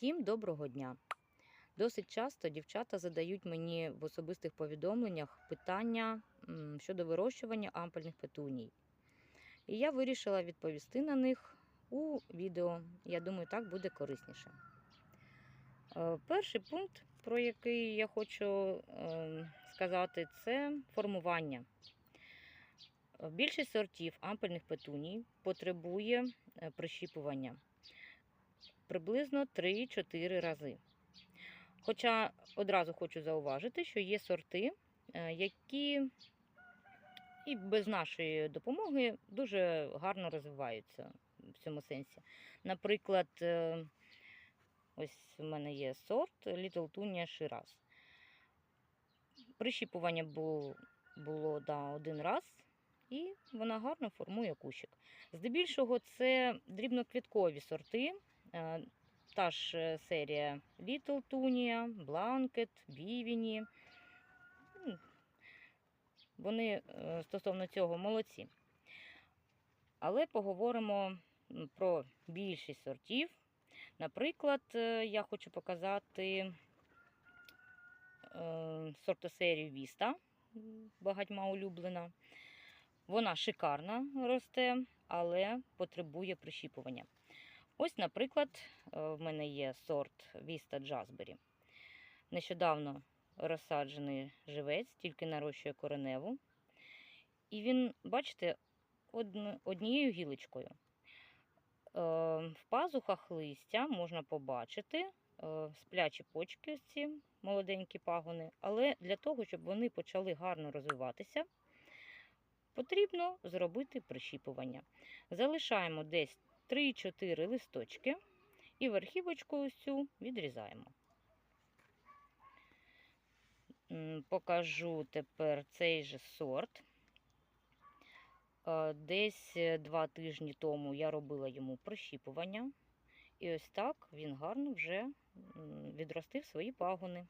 Всім доброго дня! Досить часто дівчата задають мені в особистих повідомленнях питання щодо вирощування ампельних петуній. І я вирішила відповісти на них у відео. Я думаю, так буде корисніше. Е, Перший пункт, про який я хочу е, сказати, це формування. Більшість сортів ампельних петуній потребує е, прищіпування приблизно 3-4 рази. Хоча одразу хочу зауважити, що є сорти, е, які і без нашої допомоги дуже гарно розвиваються в цьому сенсі. Наприклад, е, ось у мене є сорт Little Tunia Shiraz. Прищіпування було, було да, один раз, і вона гарно формує кущик. Здебільшого це дрібноквіткові сорти. Е, Та ж серія Little Tunia, Blanket, Bivini. Вони е, стосовно цього молодці. Але поговоримо про більшість сортів. Наприклад, е, я хочу показати е, сортосерію м, багатьма улюблена. Вона шикарна росте, але потребує прищіпування. Ось, наприклад, е, в мене є сорт Vista Jazzberry. Нещодавно розсаджений живець, тільки нарощує кореневу. І він, бачите, однією гілочкою. Е, В пазухах листя можна побачити е, сплячі почки, ці молоденькі пагони. Але для того, щоб вони почали гарно розвиватися, потрібно зробити прищіпування. Залишаємо десь 3-4 листочки і верхівочку ось цю відрізаємо. Покажу тепер цей же сорт. Десь е, два тижні тому я робила йому прищіпування. І ось так він гарно вже відростив свої пагони.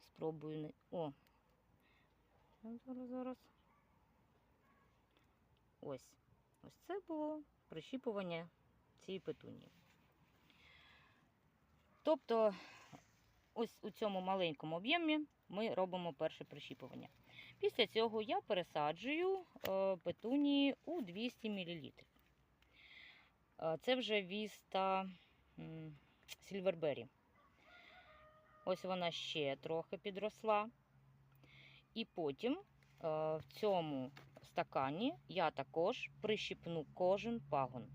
Спробую. О, зараз, зараз. Ось. Ось це було прищіпування цієї петунії. Тобто, ось у цьому маленькому об'ємі ми робимо перше прищіпування. Після цього я пересаджую е, петунії у 200 мл. Е, Це вже віста Сільвербері. Ось вона ще трохи підросла. І потім е, в цьому стакані я також прищіпну кожен пагон.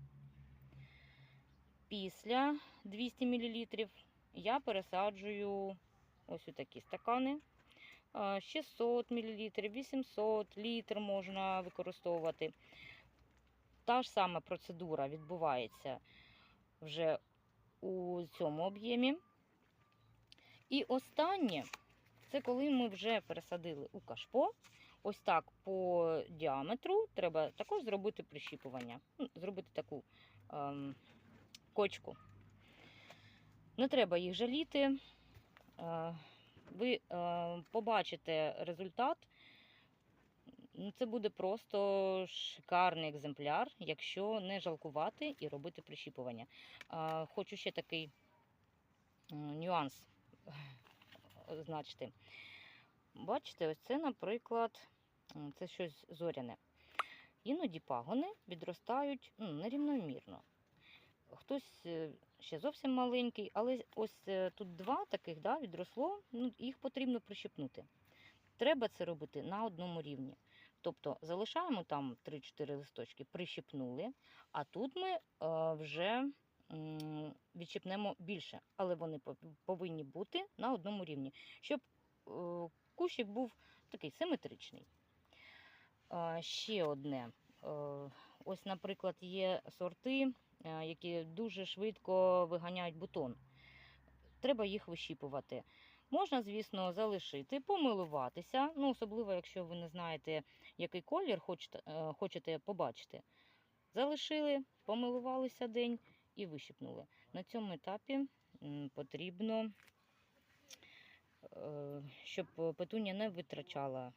Після 200 мл я пересаджую ось у такі стакани. Е, 600 мл, 800 літр можна використовувати. Та ж сама процедура відбувається вже у цьому об'ємі. І останнє це коли ми вже пересадили у кашпо. Ось так по діаметру треба також зробити прищіпування. Ну, Зробити таку ем, кочку. Не треба їх жаліти. Е, ви е, побачите результат. Ну, Це буде просто шикарний екземпляр, якщо не жалкувати і робити прищіпування. Е, Хочу ще такий нюанс означити. Бачите, ось це, наприклад, це щось зоряне. Іноді пагони відростають ну, нерівномірно. Хтось е, ще зовсім маленький, але ось е, тут два таких да, відросло, ну, їх потрібно прищепнути. Треба це робити на одному рівні. Тобто залишаємо там 3-4 листочки, прищепнули, а тут ми е, вже м, відщипнемо більше, але вони повинні бути на одному рівні, щоб е, кущик був такий симетричний. Ще одне. Е, Ось, наприклад, є сорти, е, які дуже швидко виганяють бутон. Треба їх вищіпувати. Можна, звісно, залишити, помилуватися, ну, особливо, якщо ви не знаєте, який колір хочете, е, хочете побачити. Залишили, помилувалися день і вищипнули. На цьому етапі потрібно, щоб петунія не витрачала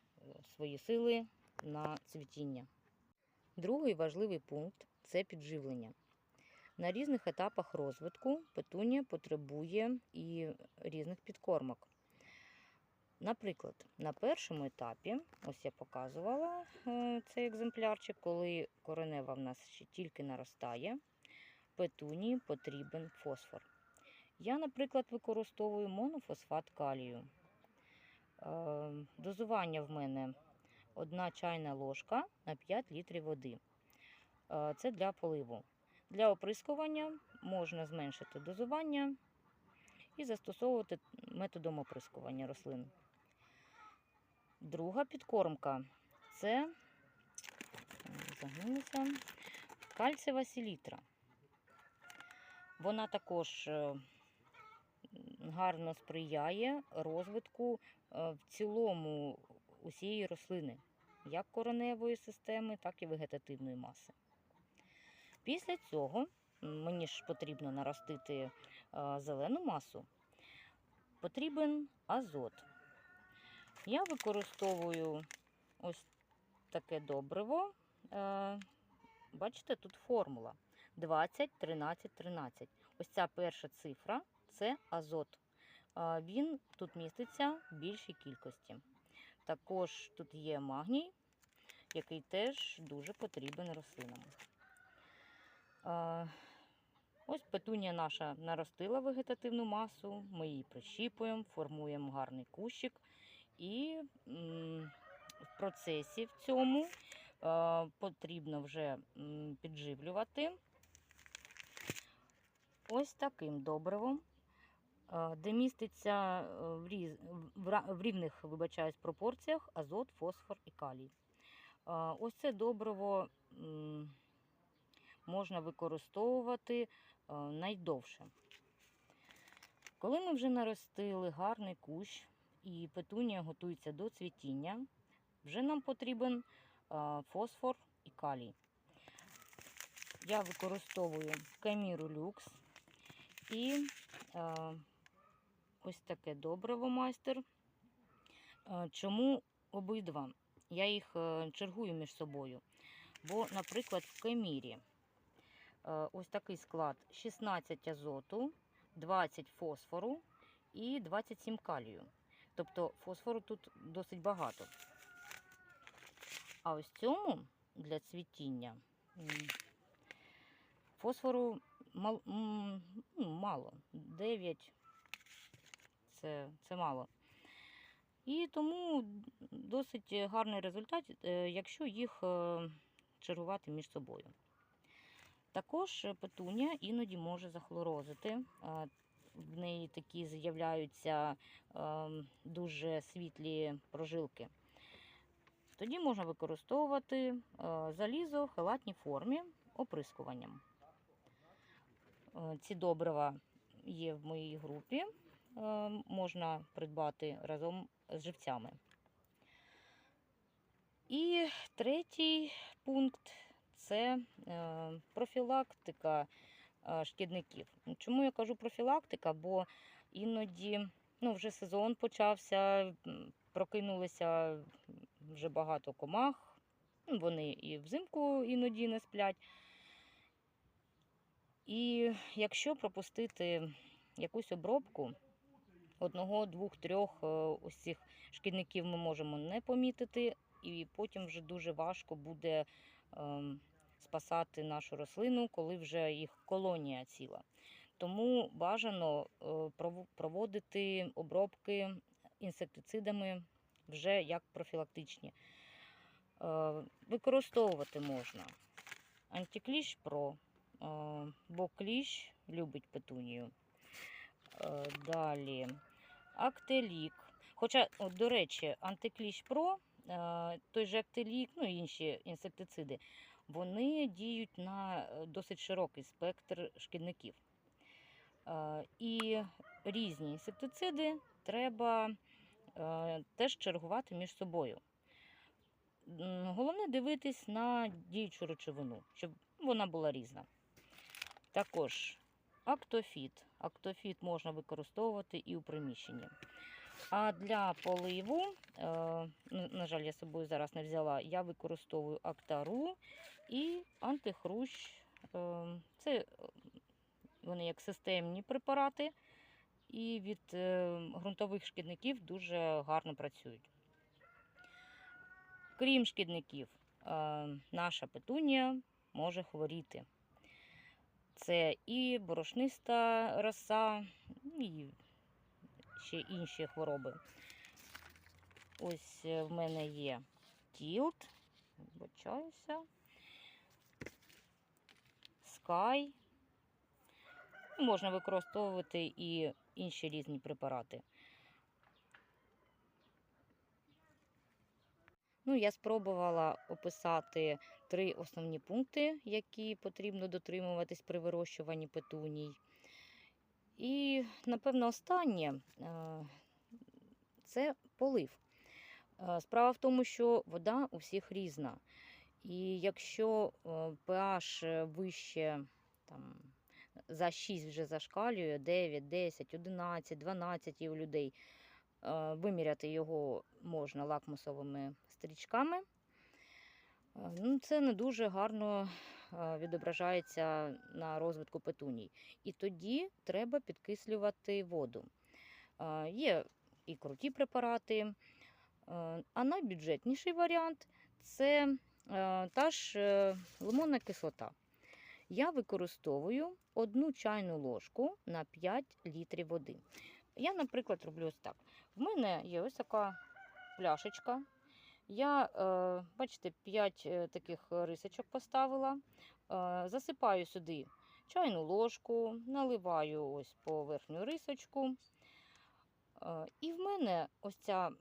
свої сили на цвітіння. Другий важливий пункт це підживлення. На різних етапах розвитку петунія потребує і різних підкормок. Наприклад, на першому етапі, ось я показувала е, цей екземплярчик, коли коренева в нас ще тільки наростає, петунії потрібен фосфор. Я, наприклад, використовую монофосфат калію. Е, Дозування в мене 1 чайна ложка на 5 літрів води. Е, Це для поливу. Для оприскування можна зменшити дозування і застосовувати методом оприскування рослин. Друга підкормка це кальцієва селітра. Вона також е, гарно сприяє розвитку е, в цілому усієї рослини, як кореневої системи, так і вегетативної маси. Після цього мені ж потрібно наростити е, зелену масу, потрібен азот. Я використовую ось таке добриво. Е, Бачите, тут формула 20, 13, 13. Ось ця перша цифра це азот. Е, Він тут міститься в більшій кількості. Також тут є магній, який теж дуже потрібен рослинам. Ось петунія наша наростила вегетативну масу, ми її прищіпуємо, формуємо гарний кущик. І в процесі в цьому потрібно вже підживлювати ось таким добривом, де міститься е, в рівних вибачаюсь, пропорціях азот, фосфор і калій. Ось це добриво можна використовувати найдовше. Коли ми вже наростили гарний кущ і петунія готується до цвітіння, вже нам потрібен фосфор і калій. Я використовую каміру люкс і ось таке добриво майстер. Чому обидва? Я їх е, чергую між собою. Бо, наприклад, в кемірі е, ось такий склад 16 азоту, 20 фосфору і 27 калію. Тобто фосфору тут досить багато. А ось цьому для цвітіння фосфору ну, мало. 9 це, це мало. І тому досить гарний результат, е, якщо їх е, чергувати між собою. Також петунія іноді може захлорозити. В неї такі з'являються е, дуже світлі прожилки. Тоді можна використовувати е, залізо в халатній формі оприскуванням. Ці добрива є в моїй групі, можна придбати разом з живцями. І третій пункт це е, профілактика е, шкідників. Чому я кажу профілактика? Бо іноді ну, вже сезон почався, прокинулися вже багато комах. Вони і взимку іноді не сплять. І якщо пропустити якусь обробку, одного, двох, трьох е, ось цих шкідників ми можемо не помітити, і потім вже дуже важко буде ем, спасати нашу рослину, коли вже їх колонія ціла. Тому бажано е, проводити обробки інсектицидами вже як профілактичні. Е, Використовувати можна антикліщ Про, бо кліщ любить петунію. Далі Актелік. Хоча, от, до речі, антикліщ Про, е, той же Актелік, ну і інші інсектициди, вони діють на е, досить широкий спектр шкідників. Е, І різні інсектициди треба теж чергувати між собою. Головне дивитись на діючу речовину, щоб вона була різна. Також актофіт. Актофіт можна використовувати і у приміщенні. А для поливу, е, на жаль, я з собою зараз не взяла, я використовую актару і антихрущ. Е, Це Вони як системні препарати і від е, ґрунтових шкідників дуже гарно працюють. Крім шкідників, е, наша петунія може хворіти. Це і борошниста роса, і ще інші хвороби. Ось е, в мене є тілт, вибачаюся, скай. Можна використовувати і інші різні препарати. Ну, я спробувала описати три основні пункти, які потрібно дотримуватись при вирощуванні петуній. І, напевно, останнє е, це полив. Е, Справа в тому, що вода у всіх різна. І якщо е, pH вище там, за 6 вже зашкалює, 9, 10, 11, 12 є у людей, е, виміряти його можна лакмусовими стрічками. Е, Ну, це не дуже гарно е, відображається на розвитку петуній. І тоді треба підкислювати воду. Е, Є і круті препарати, а найбюджетніший варіант це та ж лимонна кислота. Я використовую одну чайну ложку на 5 літрів води. Я, наприклад, роблю ось так. В мене є ось така пляшечка. Я, е, бачите, 5 таких рисочок поставила. Е, засипаю сюди чайну ложку, наливаю ось по верхню рисочку. Е, і в мене ось ця,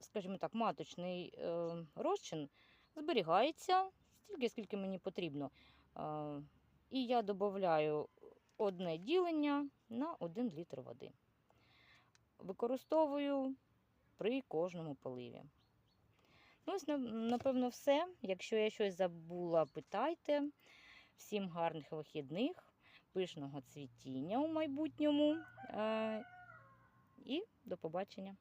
скажімо так, маточний е, розчин зберігається стільки, скільки мені потрібно. Е, І я додаю одне ділення на 1 літр води. Використовую при кожному поливі. Ну, ось, напевно, все. Якщо я щось забула, питайте. Всім гарних вихідних, пишного цвітіння у майбутньому. Е, І до побачення.